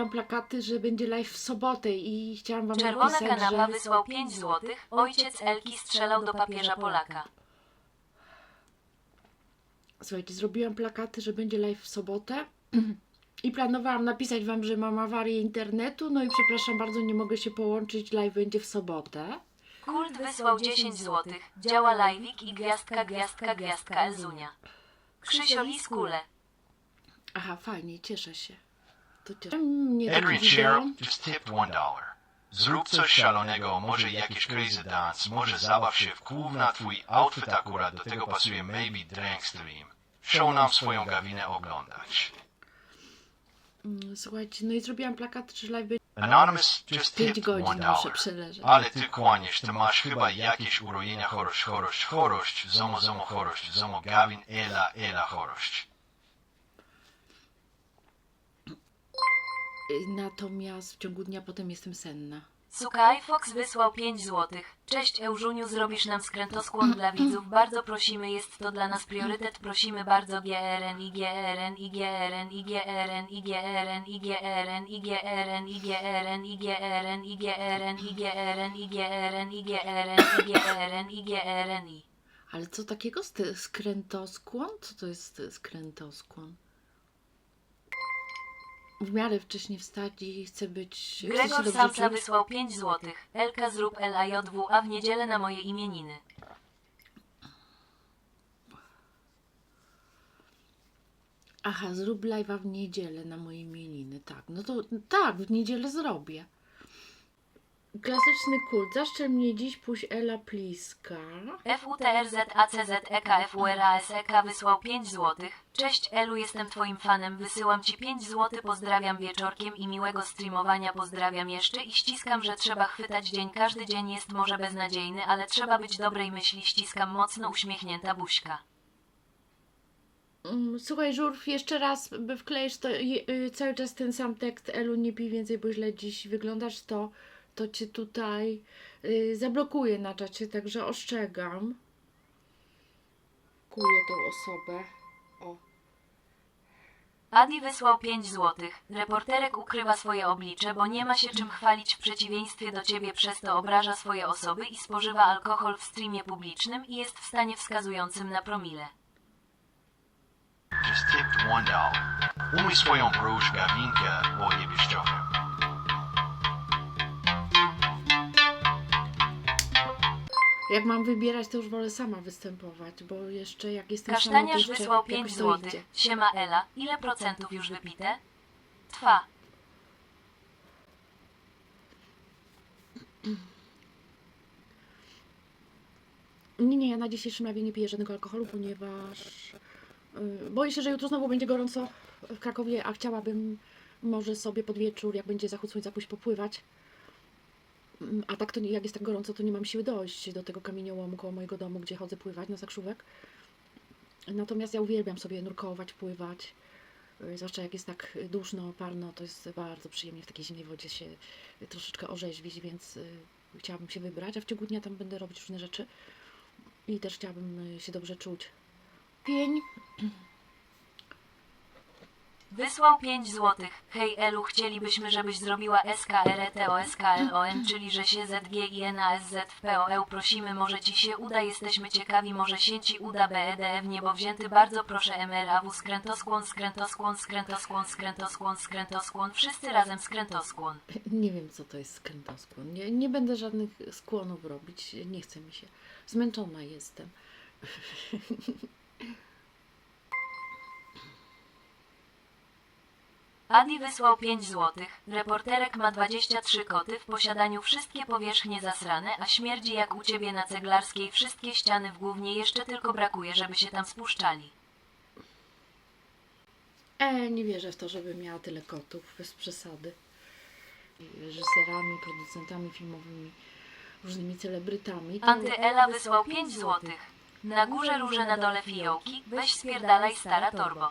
Mam plakaty, że będzie live w sobotę i chciałam wam Czerwona napisać, kanapa że... wysłał 5 złotych. Ojciec Elki strzelał do papieża Polaka. Słuchajcie, zrobiłam plakaty, że będzie live w sobotę i planowałam napisać wam, że mam awarię internetu, no i przepraszam bardzo, nie mogę się połączyć, live będzie w sobotę. Kult wysłał 10 złotych. Działa live'ik i gwiazdka, gwiazdka, gwiazdka Elzunia. Krzysio Liskule. Aha, fajnie, cieszę się. Taki Adrian wideo. Cheryl just tipped one dollar. Zrób coś szalonego, może jakiś crazy dance, może zabaw się w kół na twój outfit akurat, do tego pasuje maybe drag stream. Show nam swoją gawinę oglądać. Mm, Słuchajcie, no i zrobiłam plakaty, że live będzie Anonymous just 5 tipped godzin, one muszę dollar. przeleżeć. Ale ty kłaniesz, to masz chyba jakieś urojenia chorość, chorość, chorość, zomo, zomo, chorość, zomo, gawin, ela, ela, chorość. Natomiast w ciągu dnia potem jestem senna. Sukaj Fox wysłał 5 złotych. Cześć Ełżuniu, zrobisz nam skrętoskłon dla widzów. Bardzo prosimy, jest to dla nas priorytet. Prosimy bardzo GRN, IGRN, IGRN, IGRN, IGRN, IGRN, IGRN, IGRN, IGRN, IGRN, IGRN, IGRN, IGRN, IGRN, IGRN, I. Ale co takiego skrętoskłon? Co to jest y, skrętoskłon? W miarę wcześnie wstać i chcę być... chcę się Gregor dobrze Samca czuć. wysłał 5 złotych. Elka zrób LAJW, a w niedzielę na moje imieniny. Aha, zrób live'a w niedzielę na moje imieniny. Tak, no to tak, w niedzielę zrobię. Klasyczny kult. Zaszczel mnie dziś, puść Ela Pliska. FUTRZACZEKFURASEK E wysłał 5 złotych. Cześć Elu, jestem twoim fanem, wysyłam ci 5 złotych, pozdrawiam wieczorkiem i miłego streamowania, pozdrawiam jeszcze i ściskam, że trzeba chwytać dzień, każdy dzień jest może beznadziejny, ale trzeba być dobrej myśli, ściskam mocno uśmiechnięta buźka. Mm, Słuchaj, Żurw, jeszcze raz by wklejesz to y, cały czas ten sam tekst. Elu, nie pij więcej, bo źle dziś wyglądasz, to, to cię tutaj y, zablokuję na czacie, także ostrzegam. Kuję tą osobę. O. Adi wysłał 5 złotych. Reporterek ukrywa swoje oblicze, bo nie ma się czym chwalić w przeciwieństwie do ciebie, przez to obraża swoje osoby i spożywa alkohol w streamie publicznym i jest w stanie wskazującym na promile. Just tipped one dollar. Umyj swoją brosz, gawinkę, bo trochę. Jak mam wybierać, to już wolę sama występować, bo jeszcze jak jestem Kasztaniarz jeszcze wysłał 5 jakoś to złotych. idzie. Siema Ela, ile procentów już wypite? Twa. Nie, nie, ja na dzisiejszym live nie piję żadnego alkoholu, ponieważ yy, boję się, że jutro znowu będzie gorąco w Krakowie, a chciałabym może sobie pod wieczór, jak będzie zachód słońca, pójść popływać. A tak to jak jest tak gorąco, to nie mam siły dojść do tego kamieniołomu koło mojego domu, gdzie chodzę pływać na zakrzówek. Natomiast ja uwielbiam sobie nurkować, pływać. Yy, Zwłaszcza jak jest tak duszno, parno, to jest bardzo przyjemnie w takiej zimnej wodzie się troszeczkę orzeźwić, więc yy, chciałabym się wybrać, a w ciągu dnia tam będę robić różne rzeczy i też chciałabym y, się dobrze czuć. Pień. Wysłał 5 złotych. Hej Elu, chcielibyśmy, żebyś zrobiła SKRETOSKLON, czyli że się ZGINASZPOE. Prosimy, może ci się uda, jesteśmy ciekawi, może się ci uda BEDF niebo wzięty. Bardzo proszę MRAW, skrętoskłon, skrętoskłon, skrętoskłon, skrętoskłon, skrętoskłon, wszyscy razem skrętoskłon. Nie wiem, co to jest skrętoskłon. Nie, nie będę żadnych skłonów robić. Nie chce mi się. Zmęczona jestem. Adi wysłał 5 złotych. Reporterek ma 23 koty, w posiadaniu wszystkie powierzchnie zasrane, a śmierdzi jak u ciebie na ceglarskiej wszystkie ściany w głównie jeszcze tylko brakuje, żeby się tam spuszczali. E, nie wierzę w to, żeby miała tyle kotów. Bez przesady. Reżyserami, producentami filmowymi, różnymi celebrytami. Antyela wysłał 5 złotych. Na górze róże, na dole fiołki, weź spierdalaj stara torbo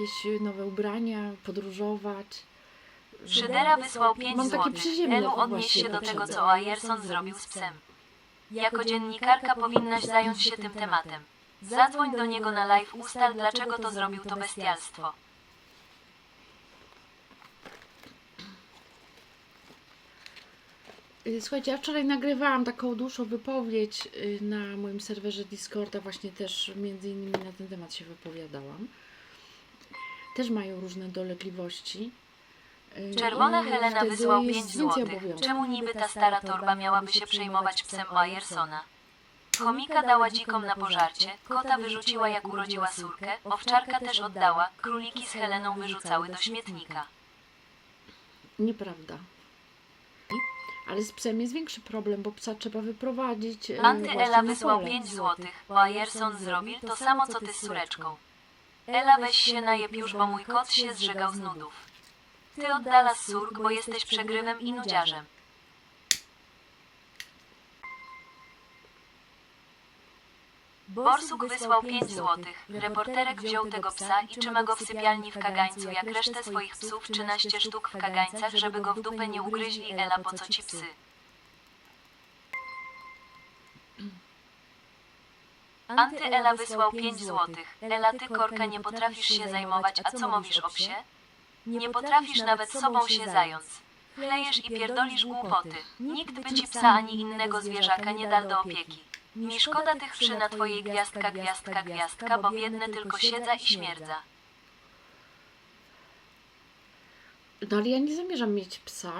jakieś nowe ubrania, podróżować. Szydera wysłał 5 Mam takie złotych. przyziemne Elu, odnieś się do tego, co Ayerson zrobił z psem. Jako dziennikarka powinnaś zająć się tym tematem. Zadzwoń do niego na live, ustal dlaczego to zrobił to bestialstwo. Y, słuchajcie, ja wczoraj nagrywałam taką dłuższą wypowiedź y, na moim serwerze Discorda, właśnie też między innymi na ten temat się wypowiadałam. Też mają różne dolegliwości. Y, Czerwona i Helena wtedy wysłał jest 5 więcej złotych. Czemu niby ta stara torba miałaby się przejmować psem Oyersona? Chomika dała dzikom na pożarcie, kota wyrzuciła jak urodziła córkę, owczarka też oddała, króliki z Heleną wyrzucały do śmietnika. Nieprawda. Ale z psem jest większy problem, bo psa trzeba wyprowadzić. y, Anty właśnie Ela na wysłał pole. 5 złotych, bo Ayerson zrobił to samo co ty z córeczką. Ela weź się najeb już, bo mój kot się zżygał z nudów. Ty oddala córk, bo jesteś przegrywem i nudziarzem. Borsuk wysłał 5 złotych. Reporterek wziął tego psa i trzyma go w sypialni w kagańcu jak resztę swoich psów 13 sztuk w kagańcach, żeby go w dupę nie ugryźli. Ela po co ci psy? Anty Ela wysłał 5 złotych. Ela ty korka nie potrafisz się zajmować, a co mówisz o psie? Nie potrafisz nawet sobą się zając. Chlejesz i pierdolisz głupoty. Nikt by ci psa ani innego zwierzaka nie dał do opieki. Mi szkoda tych wszy na twojej gwiazdka, gwiazdka, gwiazdka, bo biedne tylko siedza i śmierdza. No ale ja nie zamierzam mieć psa,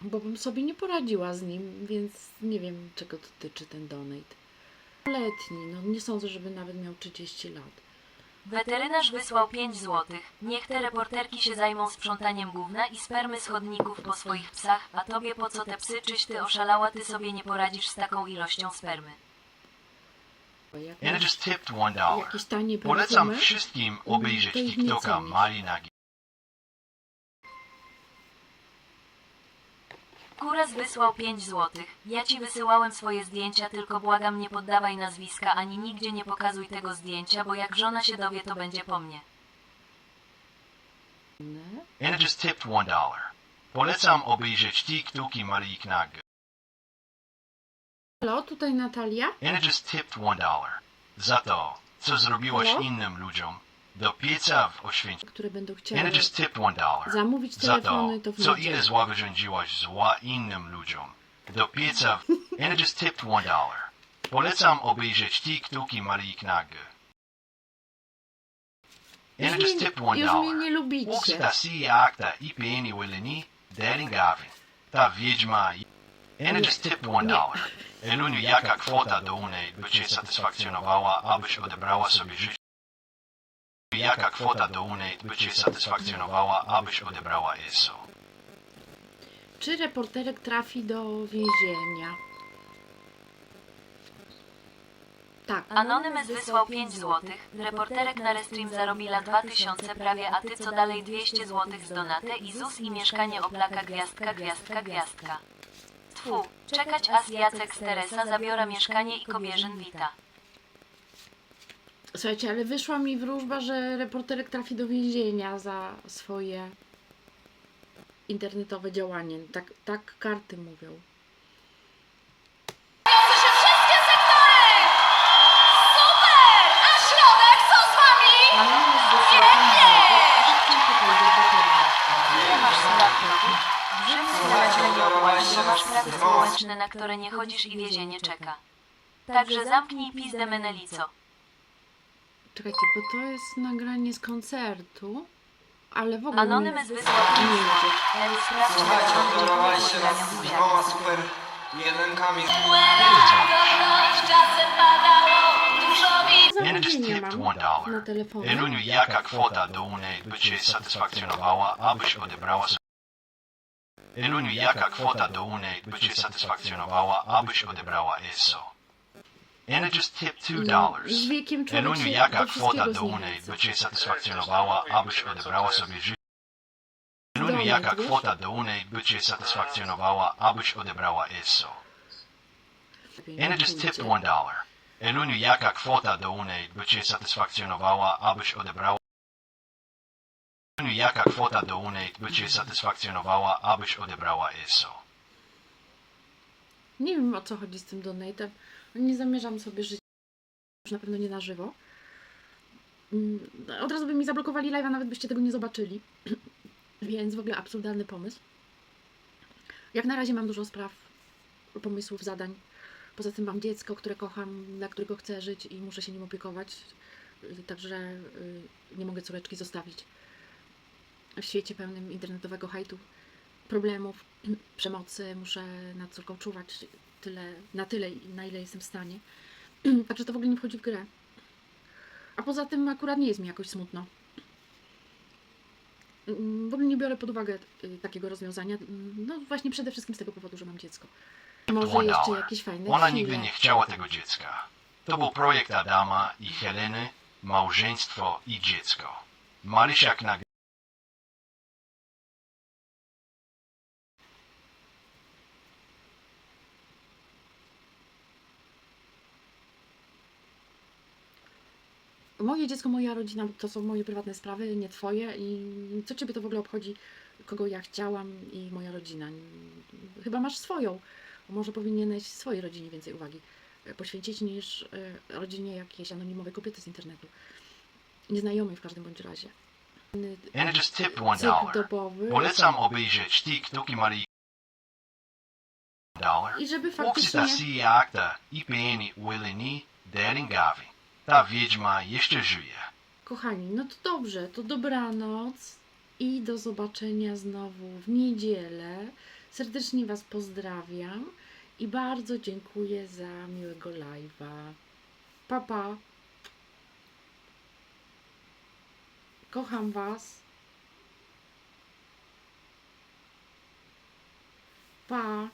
bo bym sobie nie poradziła z nim, więc nie wiem czego dotyczy ten donate. Letni, no nie sądzę, żeby nawet miał 30 lat. Weterynarz wysłał 5 złotych. Niech te reporterki się zajmą sprzątaniem gówna i spermy z chodników po swoich psach, a tobie po co te psy, czyś ty oszalała, ty sobie nie poradzisz z taką ilością spermy. Jak And I just tipped one dollar. jakieś tanie Polecam wszystkim obejrzeć nie TikToka cenisz. Malinagi. Kuras wysłał 5 złotych. Ja ci wysyłałem swoje zdjęcia, tylko błagam nie poddawaj nazwiska ani nigdzie nie pokazuj tego zdjęcia, bo jak żona się dowie, to będzie po mnie. And I just tipped one dollar. Polecam obejrzeć TikToki Marii Knag. Halo, tutaj Natalia. And I just tipped one dollar. Za to, co zrobiłaś Halo? innym ludziom. Do pieca w Oświęcimiu. które będą chciały And I just tipped one dollar. zamówić Za to, telefony, to w co niedzielę. ile zła wyrządziłaś zła innym ludziom. Do pieca w... And I just tipped one dollar. Polecam obejrzeć TikToki Marii Knag. And I Już just mnie, tipped one już mnie dollar. nie lubicie. Uxta si akta i pieni wileni, derin gavin. Ta wiedźma i... And I just tipped one dollar. Eluniu, jaka kwota do unej by cię satysfakcjonowała, abyś odebrała sobie życie? Jaka kwota do unej by cię satysfakcjonowała, abyś odebrała ESO? Czy reporterek trafi do więzienia? Tak. Anonymous wysłał 5 złotych. Reporterek na Restream zarobila 2000 prawie, a ty co dalej 200 złotych z donatę i ZUS i mieszkanie oplaka gwiazdka, gwiazdka, gwiazdka. Tfu, czekać as Jacek z Teresa zabiora mieszkanie i kobierzyn wita. Słuchajcie, ale wyszła mi wróżba, że reporterek trafi do więzienia za swoje internetowe działanie. Tak, tak karty mówią. Anonymous wysłał 5 złotych. Ile masz smartfonów? Grzybny na że masz prace społeczne, na które nie chodzisz i więzienie czeka. Także zamknij pizdę Menelico. Czekajcie, bo to jest nagranie z koncertu, ale w ogóle Anonymous nie... wysłał 5 złotych. Eli sprawdź, czy Słuchajcie, podania nas z dwoma super jedynkami. Zamówienie mam na telefonie. Eluniu, jaka kwota do unej by cię satysfakcjonowała, abyś odebrała sobie... Eluniu, jaka kwota do unej by cię satysfakcjonowała, abyś odebrała ESO? And I just tipped two dollars. się jaka kwota do unej by cię satysfakcjonowała, abyś odebrała sobie życie? Donate, jaka kwota do unej by cię satysfakcjonowała, abyś odebrała ESO? And I just tipped one dollar. Eluniu, jaka kwota do unej by cię satysfakcjonowała, abyś odebrała... Eluniu, jaka kwota do unej by cię satysfakcjonowała, abyś odebrała ESO? Nie wiem o co chodzi z tym donatem. Nie zamierzam sobie żyć. Już na pewno nie na żywo. Mm, Od razu by mi zablokowali live'a, nawet byście tego nie zobaczyli. Więc w ogóle absurdalny pomysł. Jak na razie mam dużo spraw pomysłów, zadań. Poza tym mam dziecko, które kocham, dla którego chcę żyć i muszę się nim opiekować. Także y, nie mogę córeczki zostawić. W świecie pełnym internetowego hejtu, problemów, przemocy muszę nad córką czuwać tyle, na tyle, na ile jestem w stanie. Także to w ogóle nie wchodzi w grę. A poza tym akurat nie jest mi jakoś smutno. Mm, W ogóle nie biorę pod uwagę y, takiego rozwiązania. Mm, No właśnie przede wszystkim z tego powodu, że mam dziecko. Może jeszcze jakieś fajne Ona chwile. nigdy nie chciała tego dziecka. To był projekt Adama i Heleny, małżeństwo i dziecko. Marysiak na Moje dziecko, moja rodzina to są moje prywatne sprawy, nie twoje. I co ciebie to w ogóle obchodzi, kogo ja chciałam i moja rodzina? Chyba masz swoją. Może powinieneś swojej rodzinie więcej uwagi e, poświęcić niż e, rodzinie jakiejś anonimowej kobiety z internetu. Nieznajomej w każdym bądź razie. And just tip one dollar. Polecam obejrzeć TikToki Marii dollar. I żeby faktycznie... ta si akta i pieni Willini Deringawi. Ta wiedźma jeszcze żyje. Kochani, no to dobrze, to dobranoc i do zobaczenia znowu w niedzielę. Serdecznie Was pozdrawiam i bardzo dziękuję za miłego live'a. Pa, pa. Kocham Was. Pa.